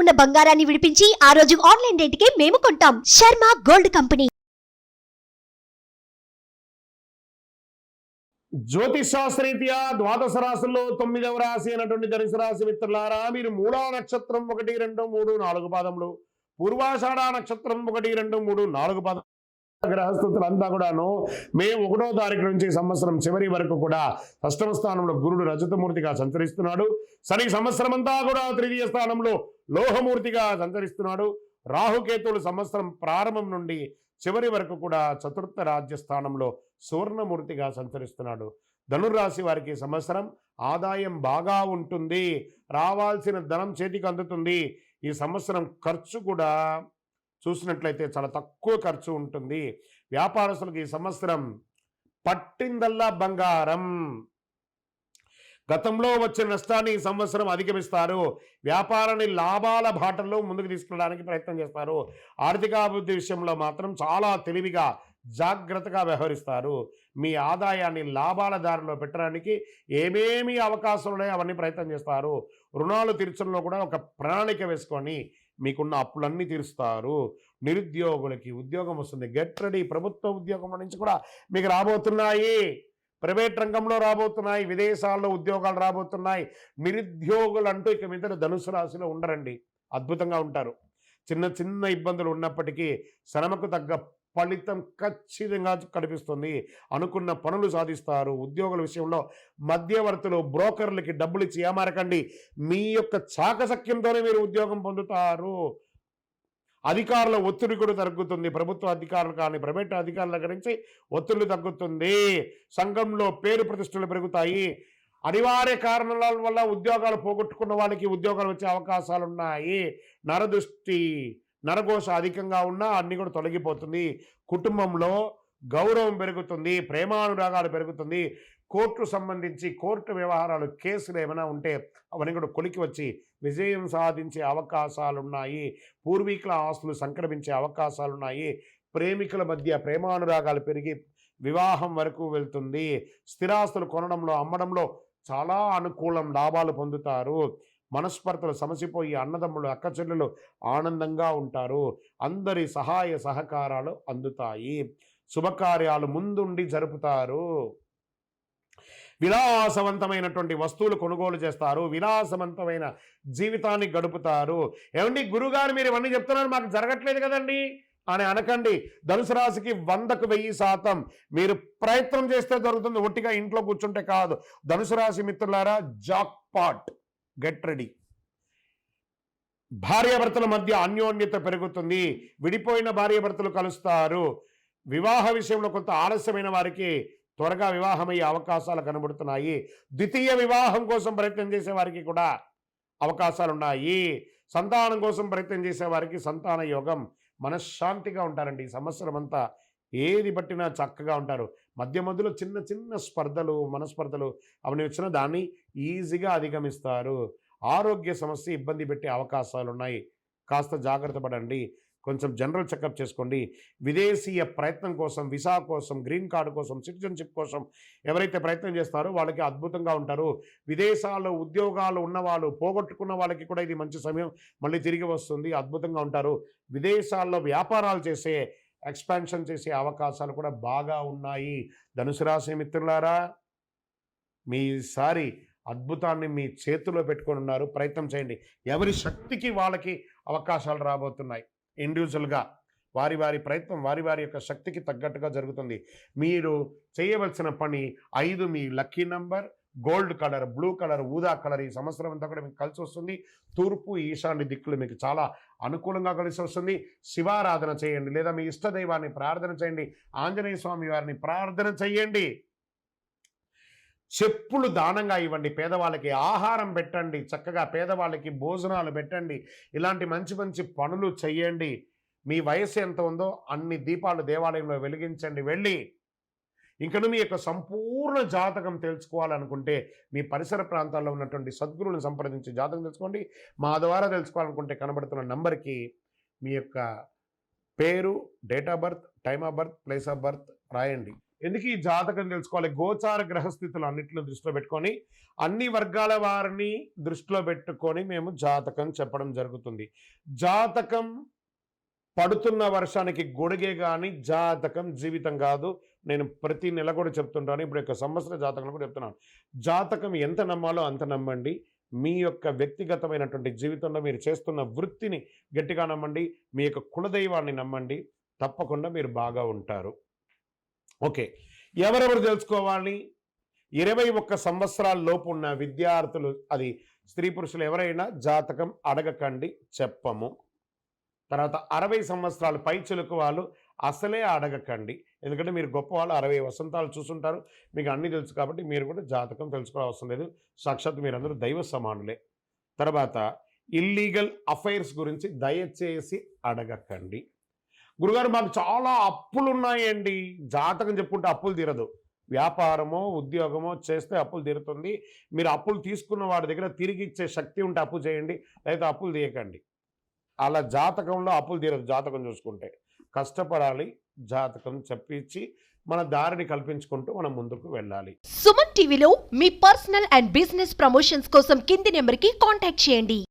ఉన్న బంగారాన్ని విడిపించి ఆ రోజు ఆన్లైన్ రేటుకే మేము కొంటాం. Sharma gold company. జ్యోతిషాస్త్రీత్యా ద్వాదశ రాశుల్లో తొమ్మిదవ రాశి అయినటువంటి ధనుసు రాశి మిత్రులారా మీరు మూడవ నక్షత్రం ఒకటి రెండు మూడు నాలుగు పాదములు. పూర్వాషాఢ నక్షత్రం ఒకటి రెండు మూడు నాలుగు పాదం గ్రహస్థుతులు అంతా కూడాను మే ఒకటో తారీఖు నుంచి సంవత్సరం చివరి వరకు కూడా అష్టమ స్థానంలో గురుడు రజతమూర్తిగా సంచరిస్తున్నాడు. సరి సంవత్సరం అంతా కూడా తృతీయ స్థానంలో లోహమూర్తిగా సంచరిస్తున్నాడు. రాహుకేతువులు సంవత్సరం ప్రారంభం నుండి చివరి వరకు కూడా చతుర్థ రాజ్య స్థానంలో సువర్ణమూర్తిగా సంచరిస్తున్నాడు. ధనుర్రాశి వారికి సంవత్సరం ఆదాయం బాగా ఉంటుంది. రావాల్సిన ధనం చేతికి అందుతుంది. ఈ సంవత్సరం ఖర్చు కూడా చూసినట్లయితే చాలా తక్కువ ఖర్చు ఉంటుంది. వ్యాపారస్తులకు ఈ సంవత్సరం పట్టిందల్లా బంగారం. గతంలో వచ్చిన నష్టాన్ని ఈ సంవత్సరం అధిగమిస్తారు. వ్యాపారాన్ని లాభాల బాటల్లో ముందుకు తీసుకెళ్ళడానికి ప్రయత్నం చేస్తారు. ఆర్థికాభివృద్ధి విషయంలో మాత్రం చాలా తెలివిగా జాగ్రత్తగా వ్యవహరిస్తారు. మీ ఆదాయాన్ని లాభాల దారిలో పెట్టడానికి ఏమేమి అవకాశాలు ఉన్నాయో అవన్నీ ప్రయత్నం చేస్తారు. రుణాలు తీర్చడంలో కూడా ఒక ప్రణాళిక వేసుకొని మీకున్న అప్పులన్నీ తీరుస్తారు. నిరుద్యోగులకి ఉద్యోగం వస్తుంది. గెట్ రెడీ ప్రభుత్వ ఉద్యోగం నుంచి కూడా మీకు రాబోతున్నాయి. ప్రైవేట్ రంగంలో రాబోతున్నాయి. విదేశాల్లో ఉద్యోగాలు రాబోతున్నాయి. నిరుద్యోగులు అంటూ ఇక మీద ధనుసు రాశిలో ఉండరండి. అద్భుతంగా ఉంటారు. చిన్న చిన్న ఇబ్బందులు ఉన్నప్పటికీ శ్రమకు తగ్గ ఫలితం ఖచ్చితంగా కనిపిస్తుంది. అనుకున్న పనులు సాధిస్తారు. ఉద్యోగుల విషయంలో మధ్యవర్తులు బ్రోకర్లకి డబ్బులు ఇచ్చి ఏమారకండి. మీ యొక్క చాకసక్యంతోనే మీరు ఉద్యోగం పొందుతారు. అధికారుల ఒత్తిడి కూడా తగ్గుతుంది. ప్రభుత్వ అధికారులు కానీ ప్రైవేట్ అధికారుల గురించి ఒత్తిడి తగ్గుతుంది. సంఘంలో పేరు ప్రతిష్టలు పెరుగుతాయి. అనివార్య కారణాల వల్ల ఉద్యోగాలు పోగొట్టుకున్న వాళ్ళకి ఉద్యోగాలు వచ్చే అవకాశాలు ఉన్నాయి నరదృష్టి. నరఘోష అధికంగా ఉన్నా అన్ని కూడా తొలగిపోతుంది. కుటుంబంలో గౌరవం పెరుగుతుంది ప్రేమానురాగాలు పెరుగుతుంది. కోర్టు సంబంధించి కోర్టు వ్యవహారాలు కేసులు ఏమైనా ఉంటే అవన్నీ కూడా కొలికి వచ్చి విజయం సాధించే అవకాశాలు ఉన్నాయి పూర్వీకుల ఆస్తులు సంక్రమించే అవకాశాలు ఉన్నాయి ప్రేమికుల మధ్య ప్రేమానురాగాలు పెరిగి వివాహం వరకు వెళ్తుంది. స్థిరాస్తులు కొనడంలో అమ్మడంలో చాలా అనుకూలం లాభాలు పొందుతారు. మనస్పర్ధలు సమసిపోయి అన్నదమ్ములు అక్కచెల్లెలు ఆనందంగా ఉంటారు. అందరి సహాయ సహకారాలు అందుతాయి. శుభకార్యాలు ముందుండి జరుపుతారు. విలాసవంతమైనటువంటి వస్తువులు కొనుగోలు చేస్తారు. విలాసవంతమైన జీవితాన్ని గడుపుతారు. ఏమండి గురుగారు మీరు ఇవన్నీ చెప్తున్నారు మాకు జరగట్లేదు కదండి అని అనకండి. ధనుసు రాశికి వందకు వెయ్యి శాతం. మీరు ప్రయత్నం చేస్తే జరుగుతుంది ఒట్టిగా ఇంట్లో కూర్చుంటే కాదు. ధనుసు రాశి మిత్రులారా జాక్ పాట్ గెట్ రెడీ. భార్యాభర్తల మధ్య అన్యోన్యత పెరుగుతుంది. విడిపోయిన భార్యాభర్తలు కలుస్తారు. వివాహ విషయంలో కొంత ఆలస్యమైన వారికి త్వరగా వివాహమయ్యే అవకాశాలు కనబడుతున్నాయి. ద్వితీయ వివాహం కోసం ప్రయత్నం చేసే వారికి కూడా అవకాశాలు ఉన్నాయి సంతానం కోసం ప్రయత్నం చేసే వారికి సంతాన యోగం మనశ్శాంతిగా ఉంటారండి. ఈ సంవత్సరం అంతా ఏది పట్టినా చక్కగా ఉంటారు. మధ్య మధ్యలో చిన్న చిన్న స్పర్ధలు మనస్పర్ధలు అవన్నీ వచ్చినా దాన్ని ఈజీగా అధిగమిస్తారు. ఆరోగ్య సమస్య ఇబ్బంది పెట్టే అవకాశాలు ఉన్నాయి కాస్త జాగ్రత్త పడండి. కొంచెం జనరల్ చెకప్ చేసుకోండి. విదేశీయ ప్రయత్నం కోసం విసా కోసం గ్రీన్ కార్డు కోసం సిటిజన్షిప్ కోసం ఎవరైతే ప్రయత్నం చేస్తారో వాళ్ళకి అద్భుతంగా ఉంటారు. విదేశాల్లో ఉద్యోగాలు ఉన్నవాళ్ళు పోగొట్టుకున్న వాళ్ళకి కూడా ఇది మంచి సమయం. మళ్ళీ తిరిగి వస్తుంది. అద్భుతంగా ఉంటారు. విదేశాల్లో వ్యాపారాలు చేసే ఎక్స్పాన్షన్ చేసే అవకాశాలు కూడా బాగా ఉన్నాయి. ధనుసు రాశి మిత్రులారా మీసారి అద్భుతాన్ని మీ చేతిలో పెట్టుకొని ఉన్నారు. ప్రయత్నం చేయండి. ఎవరి శక్తికి వాళ్ళకి అవకాశాలు రాబోతున్నాయి. ఇండివిజువల్గా వారి వారి ప్రయత్నం వారి వారి యొక్క శక్తికి తగ్గట్టుగా జరుగుతుంది. మీరు చేయవలసిన పని ఐదు మీ lucky number gold colour blue colour ఊదా కలర్ ఈ సంవత్సరం అంతా కూడా మీకు కలిసి వస్తుంది. తూర్పు ఈశాన్య దిక్కులు మీకు చాలా అనుకూలంగా కలిసి వస్తుంది. శివారాధన చేయండి లేదా మీ ఇష్ట దైవాన్ని ప్రార్థన చేయండి. ఆంజనేయ స్వామి వారిని ప్రార్థన చేయండి చెప్పులు దానంగా ఇవ్వండి. పేదవాళ్ళకి ఆహారం పెట్టండి. చక్కగా పేదవాళ్ళకి భోజనాలు పెట్టండి. ఇలాంటి మంచి మంచి పనులు చెయ్యండి. మీ వయసు ఎంత ఉందో అన్ని దీపాలు దేవాలయంలో వెలిగించండి. వెళ్ళి ఇంకను మీ యొక్క సంపూర్ణ జాతకం తెలుసుకోవాలనుకుంటే మీ పరిసర ప్రాంతాల్లో ఉన్నటువంటి సద్గురువుని సంప్రదించి జాతకం తెలుసుకోండి. మా ద్వారా తెలుసుకోవాలనుకుంటే కనబడుతున్న నంబర్కి మీ యొక్క పేరు date of birth time of birth place of birth రాయండి. ఎందుకు ఈ జాతకం తెలుసుకోవాలి? గోచార గ్రహస్థితులు అన్నింటిని దృష్టిలో పెట్టుకొని అన్ని వర్గాల వారిని దృష్టిలో పెట్టుకొని మేము జాతకం చెప్పడం జరుగుతుంది. జాతకం పడుతున్న వర్షానికి గొడుగే కానీ జాతకం జీవితం కాదు. నేను ప్రతి నెల కూడా చెప్తుంటాను. ఇప్పుడు యొక్క సంవత్సర జాతకం కూడా చెప్తున్నాను. జాతకం ఎంత నమ్మాలో అంత నమ్మండి. మీ యొక్క వ్యక్తిగతమైనటువంటి జీవితంలో మీరు చేస్తున్న వృత్తిని గట్టిగా నమ్మండి. మీ యొక్క కులదైవాన్ని నమ్మండి. తప్పకుండా మీరు బాగా ఉంటారు. ఓకే. ఎవరెవరు తెలుసుకోవాలి? ఇరవై ఒక్క సంవత్సరాల లోపు ఉన్న విద్యార్థులు అది స్త్రీ పురుషులు ఎవరైనా జాతకం అడగకండి. చెప్పము. తర్వాత అరవై సంవత్సరాలు పై చిలుకు వాళ్ళు అసలే అడగకండి. ఎందుకంటే మీరు గొప్ప వాళ్ళు అరవై వసంతాలు చూసుంటారు. మీకు అన్నీ తెలుసు కాబట్టి మీరు కూడా జాతకం తెలుసుకోవడం అవసరం లేదు. సాక్షాత్ మీరందరూ దైవ సమానులే. తర్వాత ఇల్లీగల్ అఫైర్స్ గురించి దయచేసి అడగకండి. గురుగారు మాకు చాలా అప్పులు ఉన్నాయండి జాతకం చెప్పుకుంటే అప్పులు తీరదు. వ్యాపారమో ఉద్యోగమో చేస్తే అప్పులు తీరుతుంది. మీరు అప్పులు తీసుకున్న వాడి దగ్గర తిరిగి ఇచ్చే శక్తి ఉంటే అప్పు చేయండి. లేదా అప్పులు తీయకండి. అలా జాతకంలో అప్పులు తీరదు జాతకం చూసుకుంటే. కష్టపడాలి జాతకం చెప్పించి మన దారిని కల్పించుకుంటూ మనం ముందుకు వెళ్ళాలి. సుమన్ టీవీలో మీ పర్సనల్ అండ్ బిజినెస్ ప్రమోషన్స్ కోసం కింది నెంబర్కి కాంటాక్ట్ చేయండి.